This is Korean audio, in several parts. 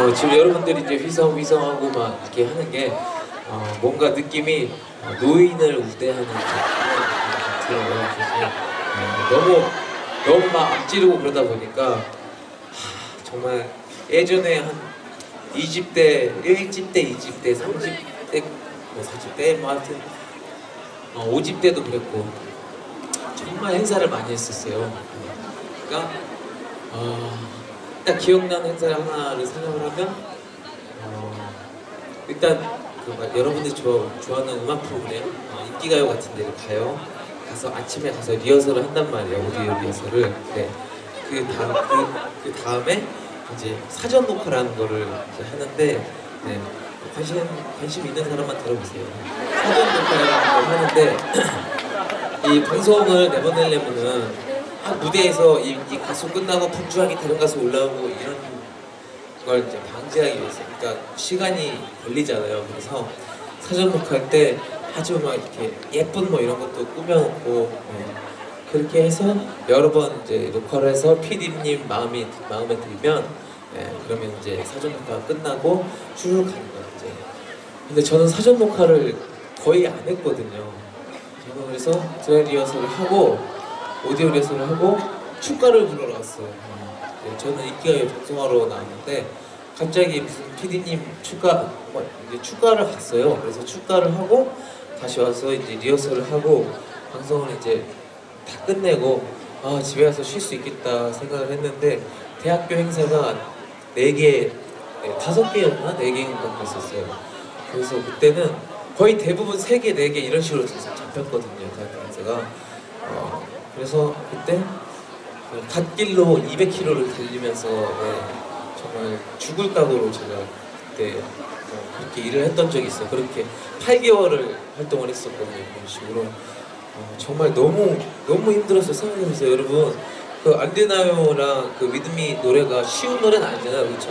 어, 지금 여러분들이 이제 휘성 휘성하고 막 이렇게 하는 게 어, 뭔가 느낌이 어, 노인을 우대하는 그런 들어요. 그래서 네, 너무 너무 막 앞지르고 그러다 보니까 하, 정말 예전에 한 2집 때, 1집 때, 2집 때, 3집 때, 뭐 4집 때, 뭐 하여튼 어, 5집 때도 그랬고 정말 행사를 많이 했었어요. 그러니까 어, 일단 기억나는 행사 하나를 생각을 하면 어, 일단 그막 여러분들이 좋아, 좋아하는 음악 프로그램 어, 인기가요 같은 데를 가요. 가서 아침에 가서 리허설을 한단 말이에요. 오디오 리허설을. 네. 그 다음 그, 그 다음에 이제 사전 녹화라는 거를 하는데 네. 관심 관심 있는 사람만 들어보세요. 사전 녹화라는 걸 하는데 이 방송을 내보내려면은 아, 무대에서 이, 이 가수 끝나고 분주하게 다른 가수 올라오고 이런 걸 이제 방지하기 위해서 그러니까 시간이 걸리잖아요. 그래서 사전 녹화할 때 아주 막 이렇게 예쁜 뭐 이런 것도 꾸며놓고 네. 그렇게 해서 여러 번 이제 녹화를 해서 PD님 마음이 마음에 들면 네, 그러면 이제 사전 녹화가 끝나고 쭉 가는 거예요. 이제 근데 저는 사전 녹화를 거의 안 했거든요. 그래서 드라이 리허설을 하고 오디오 리허설을 하고 축가를 부르러 왔어요. 네, 저는 인기가요 방송하러 나왔는데 갑자기 무슨 PD님 축가 뭐 이제 축가를 갔어요. 그래서 축가를 하고 다시 와서 이제 리허설을 하고 방송을 이제 다 끝내고 아 집에 가서 쉴 수 있겠다 생각을 했는데 대학교 행사가 네 개, 네, 다섯 개였나 네 개인가 그랬었어요. 그래서 그때는 거의 대부분 세 개, 네개 이런 식으로 잡혔거든요. 대학교 행사가. 어, 그래서 그때 그 갓길로 200km를 달리면서 네, 정말 죽을 각오로 제가 그때 어, 그렇게 일을 했던 적이 있어요. 그렇게 8개월을 활동을 했었거든요. 그런 식으로. 어, 정말 너무 너무 힘들었어요. 생각해보세요, 여러분. 그 안되나요랑 그 믿음이 노래가 쉬운 노래는 아니잖아요, 그렇죠?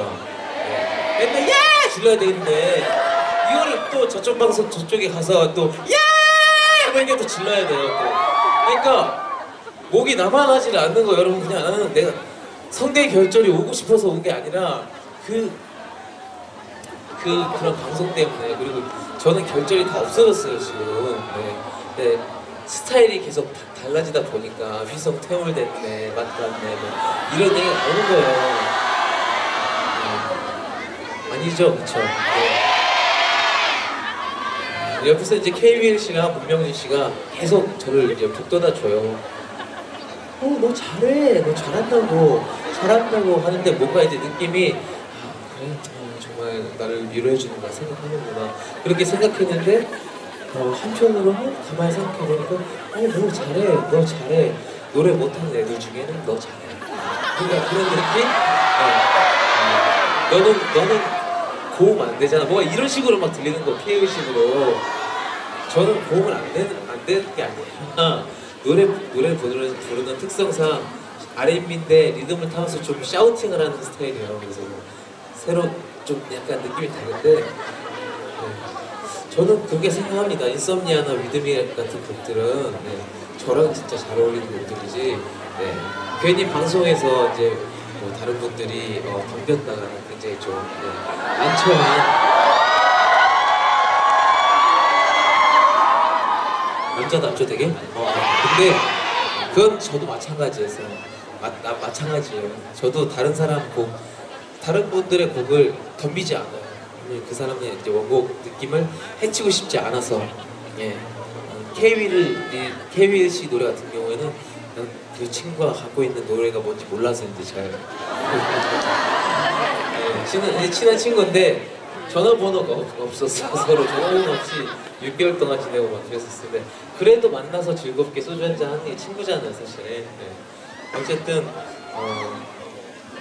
네. 맨날 야 질러야 되는데 이거를 또 저쪽 방송 저쪽에 가서 또야 뭐 이게 또 질러야 돼요. 또. 그러니까 목이 남아나질 않는 거 여러분 그냥 나는 내가 성대 결절이 오고 싶어서 온 게 아니라 그 그 그런 방송 때문에 그리고 저는 결절이 다 없어졌어요 지금. 네. 네. 스타일이 계속 다- 달라지다 보니까 휘성 태울 됐네, 맞갔네, 뭐 이런 얘기가 나오는 거예요. 네. 아니죠, 그쵸? 네. 옆에서 이제 KBL 씨랑 문명진 씨가 계속 저를 이제 북돋아 줘요. 어, 너 잘해, 너 잘한다고, 잘한다고 하는데 뭔가 이제 느낌이 아, 그래, 어, 정말 나를 위로해 주는가 생각하는구나. 그렇게 생각했는데 어, 한편으로는 가만히 생각해보니까 어, 너 잘해, 너 잘해. 노래 못하는 애들 중에는 너 잘해. 그러니까 그런 느낌? 네. 어, 너는 너는 고음 안 되잖아. 뭔가 이런 식으로 막 들리는 거 피해의식으로. 저는 고음을 안 되는 안 되는 게 아니에요 노래 노래 부르는 부르는 특성상 R&B인데 리듬을 타면서 좀 샤우팅을 하는 스타일이에요 그래서 새로 좀 약간 느낌이 다른데 네. 저는 그렇게 생각합니다. 인썸니아나 위드미 같은 곡들은 네, 저랑 진짜 잘 어울리는 곡들이지. 네, 괜히 방송에서 이제 뭐 다른 분들이 어, 덤볐다가는 굉장히 좀 네, 난처한 남자 남자 되게? 어, 근데 그건 저도 마찬가지였어요. 마, 나, 마찬가지예요. 저도 다른 사람 곡, 다른 분들의 곡을 덤비지 않아요. 왜냐면 그 사람의 이제 원곡 느낌을 해치고 싶지 않아서 예. 케이윌을 케이윌 씨 노래 같은 경우에는 난그 친구가 갖고 있는 노래가 뭔지 몰라서 이제 잘 예, 친한, 친한 친구인데 전화번호가 없- 없었어 서로 전화번호 없이 6개월 동안 지내고 막 그랬었는데 그래도 만나서 즐겁게 소주 한잔 하는 게 친구잖아요 사실 네. 어쨌든 어,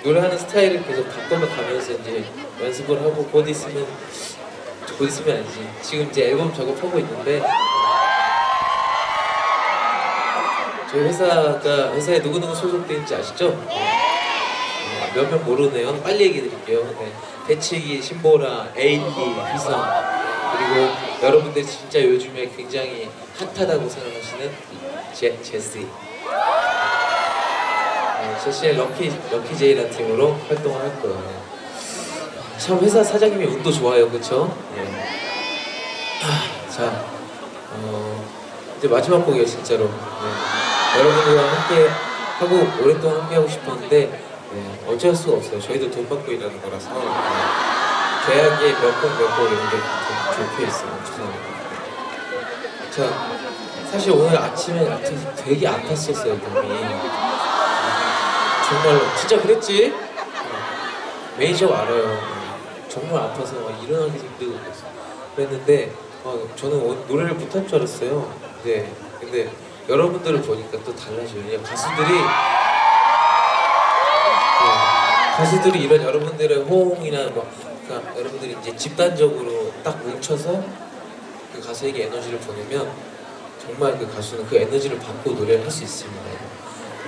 노래하는 스타일을 계속 바꿔서 가면서 이제 연습을 하고 곧 있으면 곧 있으면 아니지 지금 이제 앨범 작업하고 있는데 저희 회사가 회사에 누구누구 소속되는지 아시죠? 어, 몇명 모르네요. 빨리 얘기 드릴게요. 네. 대치기, 신보라, 에이티, 휘성 그리고 여러분들이 진짜 요즘에 굉장히 핫하다고 생각하시는 제, 제시 네, 제시의 럭키, 럭키 제이라는 팀으로 활동을 할 거예요. 참참 회사 사장님이 운도 좋아요, 그렇죠? 자, 어, 이제 마지막 곡이에요, 진짜로. 네. 여러분들과 함께 하고 오랫동안 함께 하고 싶었는데 네, 어쩔 수가 없어요. 저희도 돈 받고 일하는 거라서 네. 계약에 몇곡몇곡 이런 게 적혀 있어요. 죄송합니다. 자, 사실 오늘 아침에 아침 되게 아팠었어요, 몸이. 정말로 진짜 그랬지? 매니저 알아요. 정말 아파서 막 일어나기 힘들고. 그랬는데 어, 저는 오- 노래를 못할 줄 알았어요. 네. 근데 여러분들을 보니까 또 달라져요. 그냥 가수들이 네, 가수들이 이런 여러분들의 호응이나 뭐 그러니까 여러분들이 이제 집단적으로 딱 뭉쳐서 그 가수에게 에너지를 보내면 정말 그 가수는 그 에너지를 받고 노래를 할 수 있습니다.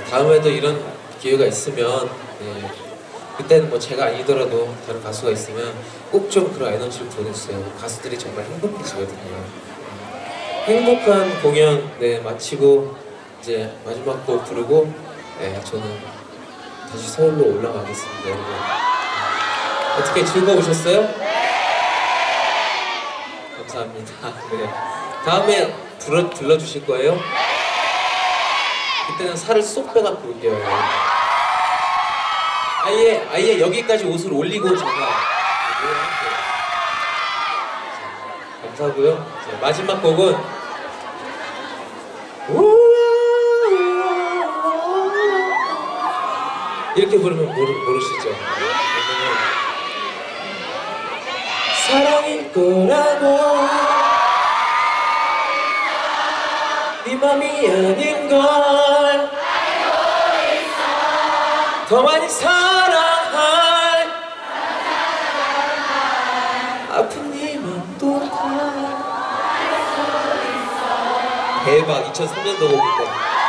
다음에도 이런 기회가 있으면 네, 그때는 뭐 제가 아니더라도 다른 가수가 있으면 꼭 좀 그런 에너지를 보내주세요. 가수들이 정말 행복해지거든요. 행복한 공연 네, 마치고 이제 마지막 곡 부르고 네, 저는 다시 서울로 올라가겠습니다, 여러분. 어떻게 즐거우셨어요? 감사합니다. 네. 다음에 불러, 불러주실 거예요? 그때는 살을 쏙 빼가 부를게요. 아예 아예 여기까지 옷을 올리고 제가 노래할게요. 자, 감사하고요. 자, 마지막 곡은 이렇게 부르면 모르, 모르시죠? 사랑일 거라고 네 맘이 아닌걸 더 많이 사랑할 아픈 네 맘도 다. 대박. 2003년도 곡인데